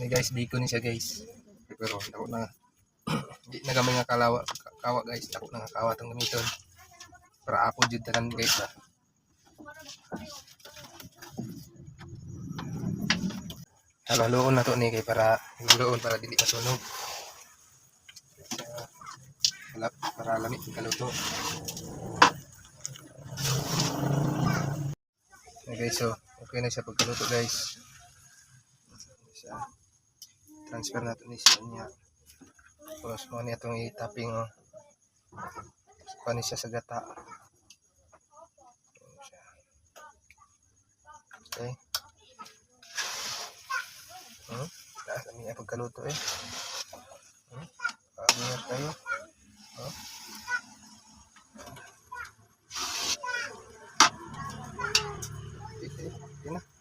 Ni guys, di ko ni siya guys. Pero ako na di na gamay nga kalawa kawa guys. Ako na nga kawa tong gamiton. Para ako jud tanan guys ah. Halo-haloon na to ni kay para haloon para dili masunog. Para lamig ang kaluto. Okay guys, so okay na siya pagkaluto guys transfer natin sa niya tapos mo niya itong i-tapping oh. panis siya sa gata okay hmm? lahat namin niya pagkaluto eh hmm? Ah, pag tayo oh. Okay, okay na.